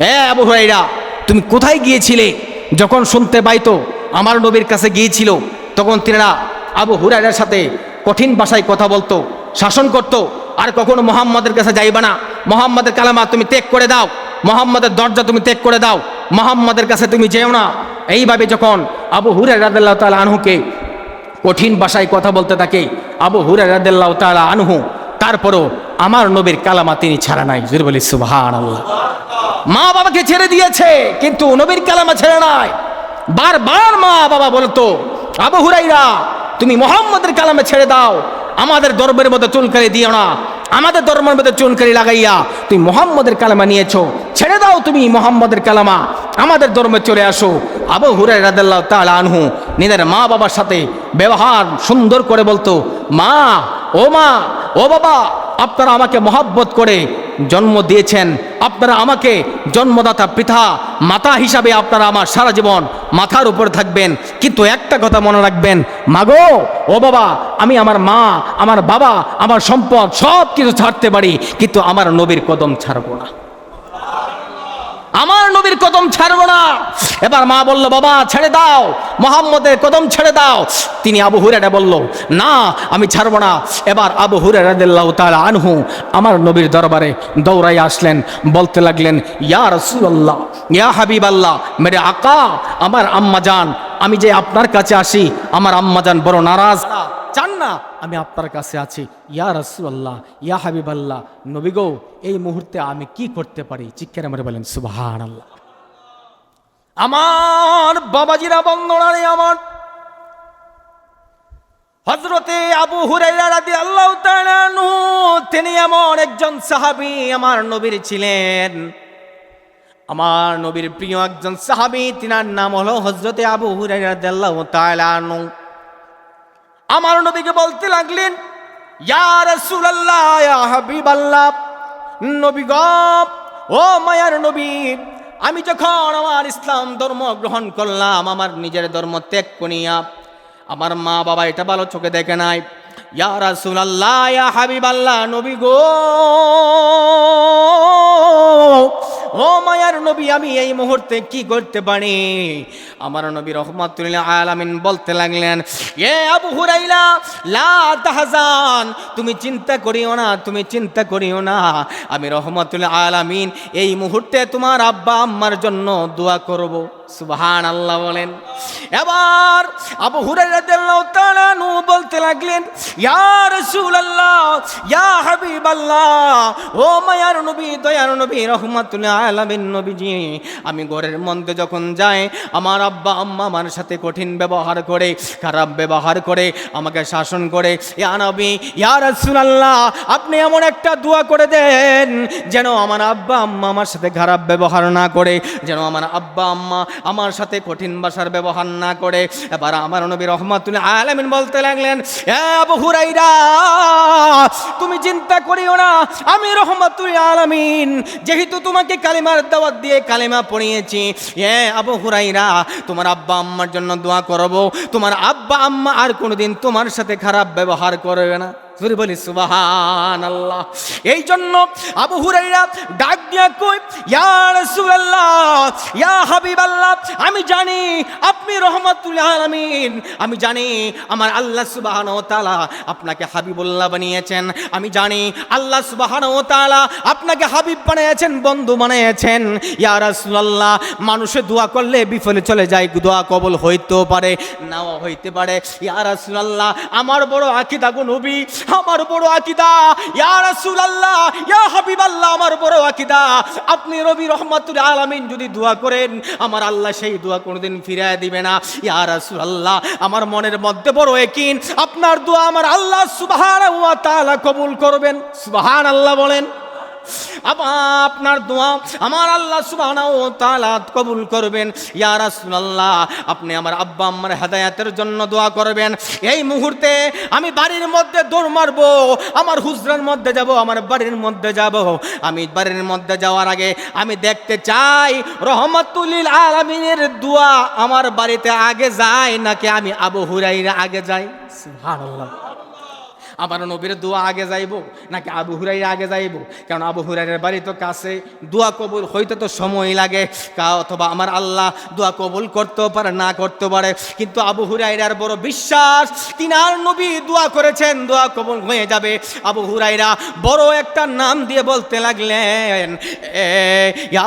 এ আবু হুরাইরা, তুমি কোথায় গিয়েছিলে? যখন শুনতে পাইতো, আমার নবীর কাছে গিয়েছিল, তখন তিনারা আবু হুরাইরার সাথে কঠিন ভাষায় কথা বলতো, শাসন করত, আর কখনো মোহাম্মদের কাছে যাইবা না। মোহাম্মদের কালামা তুমি ত্যাগ করে দাও, মোহাম্মদের দরজা তুমি ত্যাগ করে দাও, মোহাম্মদের কাছে তুমি যেও না। এইভাবে যখন আবু হুরাই রাদিল্লাহ তালা আনহুকে কঠিন ভাষায় কথা বলতে থাকে, আবু হুরাই রাদিল্লাহ তালা আনহু, তারপরও আমার নবীর কালামা তিনি ছাড়া নাই। জুর বলি সুবহান আল্লাহ মা বাবাকে ছেড়ে দিয়েছে, কিন্তু নবীর কালামা ছেড়ে নাই। বারবার মা বাবা বলতো, আবু হুরাইরা, তুমি মোহাম্মদের কালামে ছেড়ে দাও, আমাদের দরবারের মধ্যে চুলকারি দিও না, আমাদের ধর্মের মধ্যে চুনকারি লাগাইয়া তুমি মোহাম্মদের কালামা নিয়েছো, ছেড়ে দাও তুমি মোহাম্মদের কালামা, আমাদের ধর্মে চলে আসো। আবু হুরাই রাদাল্লাহ তাল আনহু নিজের মা বাবার সাথে ব্যবহার সুন্দর করে বলতো, মা, ও মা, ও বাবা আপনারা আমাকে মহাব্বত করে জন্ম দিয়েছেন। আপনারা আমাকে জন্মদাতা পিতা, মাতা হিসাবে আপনারা আমার সারা জীবন মাথার উপর থাকবেন। কিন্তু একটা কথা মনে রাখবেন, মাগো, ও বাবা, আমি আমার মা, আমার বাবা, আমার সম্পদ সব কিছু ছাড়তে পারি, কিন্তু আমার নবীর কদম ছাড়বো না। আমার নবীর কদম ছাড়বো না। এবার মা বলল, বাবা, ছেড়ে দাও। মোহাম্মদের কদম ছেড়ে দাও। তিনি আবু হুরেরা বলল, না, আমি ছাড়বো না। এবার আবু হুরে রাদিল্লাহ তাআলা আনহু আমার নবীর দরবারে দৌড়াই আসলেন, বলতে লাগলেন, ইয়া রসুল্লাহ ইয়া হাবিব আল্লাহ মেরে আকা, আমার আম্মা যান আমি যে আপনার কাছে আসি, আমার আম্মা যান বড় নারাজ। চান না, আমি আপনার কাছে আছি। ইয়া রসুল্লাহ ইয়া হাবিব আল্লাহ নবী গো, এই মুহূর্তে আমি কি করতে পারি? চিৎকার আমার বলেন সুবাহান আল্লাহ আমার বাবাজিরা বন্দনা নেই আমার হজরতে আবু হুরাইরা রাদি আল্লাহ তিনি এমন একজন সাহাবী আমার নবীর ছিলেন। আমার নবীর প্রিয় একজন সাহাবী, তিনার নাম হলো হজরতে আবু হুরাইরা রাদিয়াল্লাহু তাআলা আনহু। আমার নবীকে বলতে লাগলেন নবী ও মায়ার নবী, আমি যখন আমার ইসলাম ধর্ম গ্রহণ করলাম, আমার নিজের ধর্ম ত্যাগ করিয়া, আমার মা বাবা এটা ভালো চোখে দেখে নাই, ইয়া রাসূলুল্লাহ, ইয়া হাবিবাল্লাহ, নবী গো ও মায়ার নবী, আমি এই মুহূর্তে কি করতে পারি? আমার নবী রহমাতুল্লাহ আলামিন বলতে লাগলেন, এ আবু হুরাইলা লা তাহজান, তুমি চিন্তা করিও না, তুমি চিন্তা করিও না। আমি রহমাতুল্লাহ আলামিন এই মুহূর্তে তোমার আব্বা আম্মার জন্য দোয়া করব। সুবহান আল্লাহ বলেন। এবার আবু হুরাইরা রাদিয়াল্লাহু তাআলা নু বলতে লাগলেন, ইয়া রাসূলুল্লাহ, ইয়া হাবিবাল্লাহ, ও মায়ার নবী, দয়ার নবী রহমাতুল্লাহ আলামিন নবীজি, আমি ঘরের মধ্যে যখন যাই, আমার আব্বা আম্মা আমার সাথে কঠিন ব্যবহার করে, খারাপ ব্যবহার করে, আমাকে শাসন করে, ইয়া নবী, ইয়া রাসূলুল্লাহ, আপনি এমন একটা দোয়া করে দেন, যেন আমার আব্বা আম্মা আমার সাথে খারাপ ব্যবহার না করে, যেন আমার আব্বা আম্মা আমার সাথে কঠিন ভাষার ব্যবহার না করে। এবার আমার নবী রহমাতুল্লাহ আলামিন বলতে লাগলেন হুরাইরা, তুমি চিন্তা করিও না, আমি রহমাতুল আলামিন, যেহেতু তোমাকে কালিমার দাওয়াত দিয়ে কালিমা পড়িয়েছি। এ আবু হুরাইরা, তোমার আব্বা আম্মার জন্য দোয়া করব, তোমার আব্বা আম্মা আর কোনোদিন তোমার সাথে খারাপ ব্যবহার করবে না। জোরে সুবাহান আল্লাহ এই জন্য আবু হুরাইরা ডাক দিয়া কই ইয়া রাসূলুল্লাহ, ইয়া হাবিবাল্লাহ, আমি জানি আপনি রহমাতুল আলামিন। আমি জানি আমার আল্লাহ সুবহানাহু ওয়া তাআলা আপনাকে হাবিবুল্লাহ বানিয়েছেন। আমি জানি আল্লাহ সুবহানাহু ওয়া তাআলা আপনাকে হাবিব বানিয়েছেন, বন্ধু বানিয়েছেন। ইয়া রাসূলুল্লাহ, মানুষে দোয়া করলে বিফলে চলে যায়, দোয়া কবল হইতেও পারে, নাও হইতে পারে। ইয়া রাসূলুল্লাহ, আমার বড় আকীদা গো নবী আমার বড় আকিদা। ইয়া রাসূলুল্লাহ, ইয়া হাবিব আল্লাহ আমার বড় আকিদা। আপনি রবি রহমাতুল আলামিন যদি দোয়া করেন, আমার আল্লাহ সেই দোয়া কোনোদিন ফিরায় দিবে না। ইয়া রাসূলুল্লাহ, আমার মনের মধ্যে বড় একিন। আপনার দোয়া আমার আল্লাহ তাআলা কবুল করবেন। সুবহানাল্লাহ বলেন। আপনার দোয়া আমার আল্লাহ সুবহানাহু কবুল করবেন। ইয়া আপনি আমার আব্বা আম্মার হেদায়েতের জন্য দোয়া করবেন। এই মুহূর্তে আমি বাড়ির মধ্যে দৌড় মারবো, আমার হুজরার মধ্যে যাব, আমার বাড়ির মধ্যে যাব। আমি বাড়ির মধ্যে যাওয়ার আগে আমি দেখতে চাই, রহমাতুলিল আলামিনের দোয়া আমার বাড়িতে আগে যায় নাকি আমি আবু হুরাইরা আগে যাই? সুবহানাল্লাহ। আমার নবীর দোয়া আগে যাইব, নাকি আবু হুরাই আগে যাইব? কারণ আবু হুরাইয়ের বাড়ি তো কাছে, দোয়া কবুল হইতে তো সময় লাগে। কা, অথবা আমার আল্লাহ দোয়া কবুল করতেও পারে, না করতে পারে। কিন্তু আবু হুরাইরার বড় বিশ্বাস, তিনার নবী দোয়া করেছেন, দোয়া কবুল হয়ে যাবে। আবু হুরাইরা বড় একটা নাম দিয়ে বলতে লাগলেন, এ, ইয়া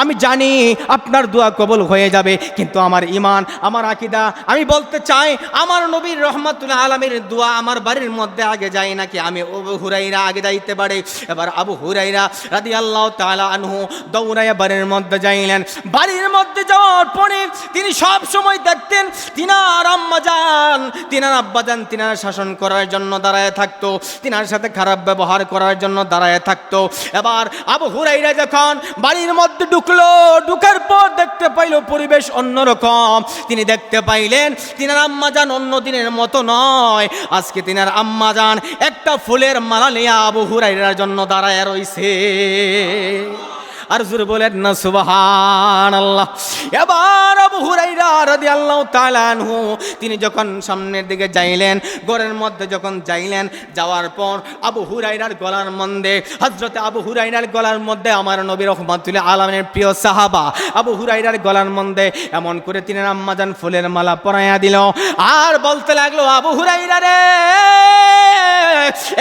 আমি জানি আপনার দোয়া কবুল হয়ে যাবে, কিন্তু আমার ইমান আমার আকিদা, আমি বলতে চাই, আমার নবীর রহমাতুল আলমীর দোয়া আমার বাড়ির মধ্যে আগে যায় নাকি? আমি আবু হুরাইরা আগে যাইতে পারে। এবার আবু হুরাইরা রাদি আল্লাহ তালা আনহু দৌড়াইয়া বাড়ির মধ্যে যাইলেন। বাড়ির মধ্যে যাওয়ার পরে তিনি সব সময় দেখতেন তিনার আম্মা যান, তিনার আব্বা যান, তিনার শাসন করার জন্য দাঁড়ায় থাকতো, তিনার সাথে খারাপ ব্যবহার করার জন্য দাঁড়ায় থাকতো। এবার আবু হুরাইরা যখন বাড়ির মধ্যে ঢুকলো, ঢুকার পর দেখতে পাইলো পরিবেশ অন্যরকম। তিনি দেখতে পাইলেন তিনার আম্মা যান অন্য দিনের মতো নয়। আজকে তিনার আম্মা যান একটা ফুলের মালা নিয়ে আবু হুরাইরার জন্য দাঁড়ায় রইছে। আর বলেন না সুবাহান আল্লাহ এবার আবু হুরাইরা রাদিয়াল্লাহু তাআলা আনহু, তিনি যখন সামনের দিকে যাইলেন, ঘরের মধ্যে যখন যাইলেন, যাওয়ার পর আবু হুরাইরার গলার মধ্যে হযরতে আবু হুরাইরার গলার মধ্যে আমার নবী রহমাতুল্লাহ আলামের প্রিয় সাহাবা, আবু হুরাইরার গলার মধ্যে এমন করে তিনি আম্মাজান ফুলের মালা পরাইয়া দিল। আর বলতে লাগল, আবু হুরাইরা রে,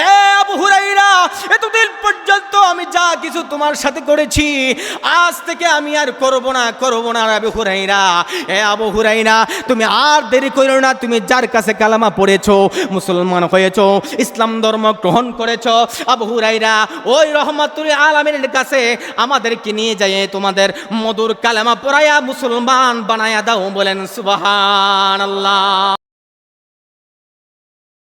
এ আবু হুরাইরা এতদিন পর্যন্ত যা কিছু তোমার সাথে করেছি, আজ থেকে আমি আর করব না করব না আবু হুরাইরা। এ আবু হুরাইরা, তুমি আর দেরি করো না, তুমি যার কাছে কালামা পড়েছো, মুসলমান হয়েছো, ইসলাম ধর্ম গ্রহণ করেছ, আবু হুরাইরা, ওই রহমাতুল আলমের কাছে আমাদেরকে নিয়ে যায় তোমাদের মধুর কালামা পড়াইয়া মুসলমান বানায়া দাও বলেন সুবাহান আল্লাহ